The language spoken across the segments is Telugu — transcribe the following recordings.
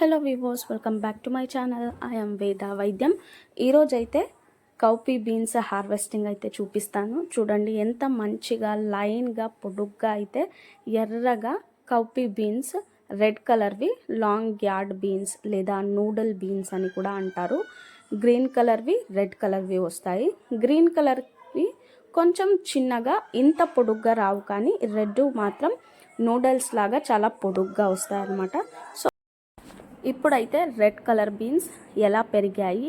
Hello viewers welcome back to my channel. I'm Veda Vaidyam. ఈరోజైతే కౌపీ బీన్స్ హార్వెస్టింగ్ అయితే చూపిస్తాను. చూడండి ఎంత మంచిగా లైన్గా పొడుగ్గా అయితే ఎర్రగా కౌపీ బీన్స్ రెడ్ కలర్వి లాంగ్ యార్డ్ బీన్స్ లేదా నూడల్ బీన్స్ అని కూడా అంటారు. గ్రీన్ కలర్వి రెడ్ కలర్వి వస్తాయి. గ్రీన్ కలర్వి కొంచెం చిన్నగా ఇంత పొడుగ్గా రావు కానీ రెడ్ మాత్రం నూడల్స్ లాగా చాలా పొడుగ్గా వస్తాయి అన్నమాట సో ఇప్పుడైతే రెడ్ కలర్ బీన్స్ ఎలా పెరిగాయి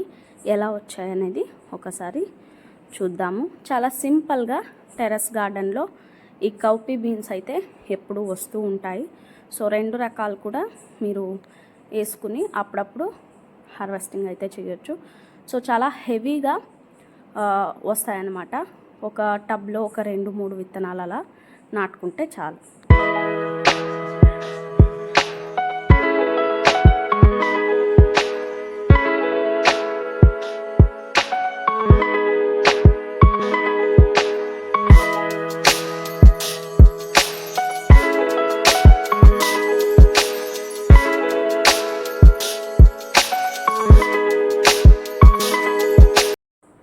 ఎలా వచ్చాయి అనేది ఒకసారి చూద్దాము. చాలా సింపుల్గా టెర్రస్ గార్డెన్లో ఈ కౌపీ బీన్స్ అయితే ఎప్పుడూ వస్తూ ఉంటాయి. సో రెండు రకాలు కూడా మీరు వేసుకుని అప్పుడప్పుడు హార్వెస్టింగ్ అయితే చేయొచ్చు. సో చాలా హెవీగా వస్తాయన్నమాట. ఒక టబ్లో ఒక రెండు మూడు విత్తనాలు అలా నాటుకుంటే చాలు.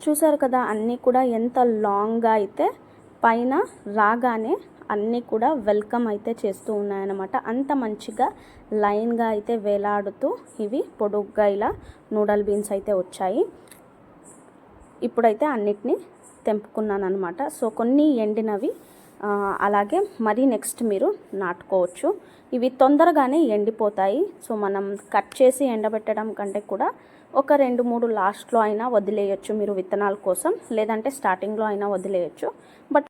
చూసారు కదా అన్నీ కూడా ఎంత లాంగ్గా అయితే పైన రాగానే అన్నీ కూడా వెల్కమ్ అయితే చేస్తూ ఉన్నాయన్నమాట. అంత మంచిగా లైన్గా అయితే వేలాడుతూ ఇవి పొడుగ్గా ఇలా నూడల్ బీన్స్ అయితే వచ్చాయి. ఇప్పుడైతే అన్నిటినీ తెంపుకున్నాను అనమాట సో కొన్ని ఎండినవి అలాగే మరీ నెక్స్ట్ మీరు నాటుకోవచ్చు. ఇవి తొందరగానే ఎండిపోతాయి. సో మనం కట్ చేసి ఎండబెట్టడం కంటే కూడా ఒక రెండు మూడు లాస్ట్లో అయినా వదిలేయచ్చు మీరు విత్తనాల కోసం. లేదంటే స్టార్టింగ్లో అయినా వదిలేయచ్చు. బట్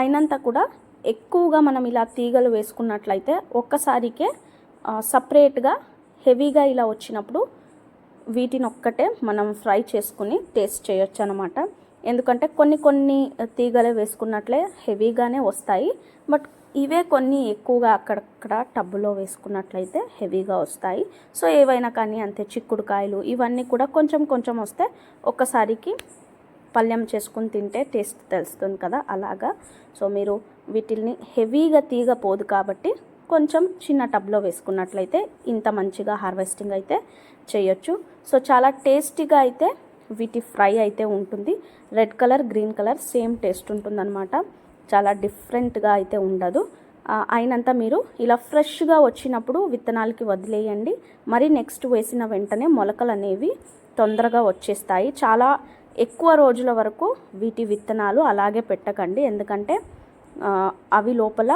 అయినంత కూడా ఎక్కువగా మనం ఇలా తీగలు వేసుకున్నట్లయితే ఒక్కసారికే సపరేట్గా హెవీగా ఇలా వచ్చినప్పుడు వీటిని ఒక్కటే మనం ఫ్రై చేసుకుని టేస్ట్ చేయొచ్చు అనమాట ఎందుకంటే కొన్ని కొన్ని తీగలే వేసుకున్నట్లే హెవీగానే వస్తాయి. బట్ ఇవే కొన్ని ఎక్కువగా అక్కడక్కడ టబ్బులో వేసుకున్నట్లయితే హెవీగా వస్తాయి. సో ఏవైనా కానీ అంతే చిక్కుడుకాయలు ఇవన్నీ కూడా కొంచెం కొంచెం వస్తే ఒక్కసారికి పళ్ళెం చేసుకుని తింటే టేస్ట్ తెలుస్తుంది కదా అలాగా. సో మీరు వీటిల్ని హెవీగా తీగ పోదు కాబట్టి కొంచెం చిన్న టబ్లో వేసుకున్నట్లయితే ఇంత మంచిగా హార్వెస్టింగ్ అయితే చేయొచ్చు. సో చాలా టేస్టీగా అయితే వీటి ఫ్రై అయితే ఉంటుంది. Red colour green colour same taste ఉంటుందన్నమాట. చాలా డిఫరెంట్గా అయితే ఉండదు. అయినంత మీరు ఇలా ఫ్రెష్గా వచ్చినప్పుడు విత్తనాలకి వదిలేయండి. మరి నెక్స్ట్ వేసిన వెంటనే మొలకలు అనేవి తొందరగా వచ్చేస్తాయి. చాలా ఎక్కువ రోజుల వరకు వీటి విత్తనాలు అలాగే పెట్టకండి. ఎందుకంటే అవి లోపల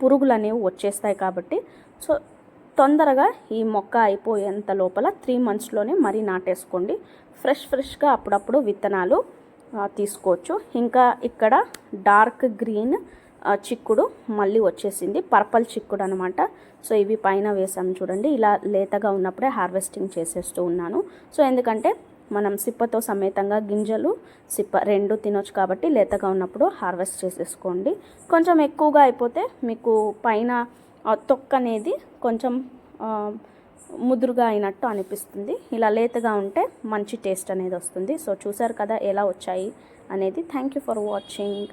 పురుగులు అనేవి వచ్చేస్తాయి కాబట్టి. సో తొందరగా ఈ మొక్క అయిపోయేంత లోపల త్రీ మంత్స్లోనే మరీ నాటేసుకోండి. ఫ్రెష్ ఫ్రెష్గా అప్పుడప్పుడు విత్తనాలు తీసుకోవచ్చు. ఇంకా ఇక్కడ డార్క్ గ్రీన్ చిక్కుడు మళ్ళీ వచ్చేసింది. పర్పల్ చిక్కుడు అనమాట సో ఇవి పైన వేసాం చూడండి. ఇలా లేతగా ఉన్నప్పుడే హార్వెస్టింగ్ చేసేస్తూ ఉన్నాను. సో ఎందుకంటే మనం సిప్పతో సమేతంగా గింజలు సిప్ప రెండు తినొచ్చు కాబట్టి లేతగా ఉన్నప్పుడు హార్వెస్ట్ చేసేసుకోండి. కొంచెం ఎక్కువగా అయిపోతే మీకు పైన తొక్క అనేది కొంచెం ముదురుగా అయినట్టు అనిపిస్తుంది. ఇలా లేతగా ఉంటే మంచి టేస్ట్ అనేది వస్తుంది. సో చూసారు కదా ఎలా వచ్చాయి అనేది. Thank you for watching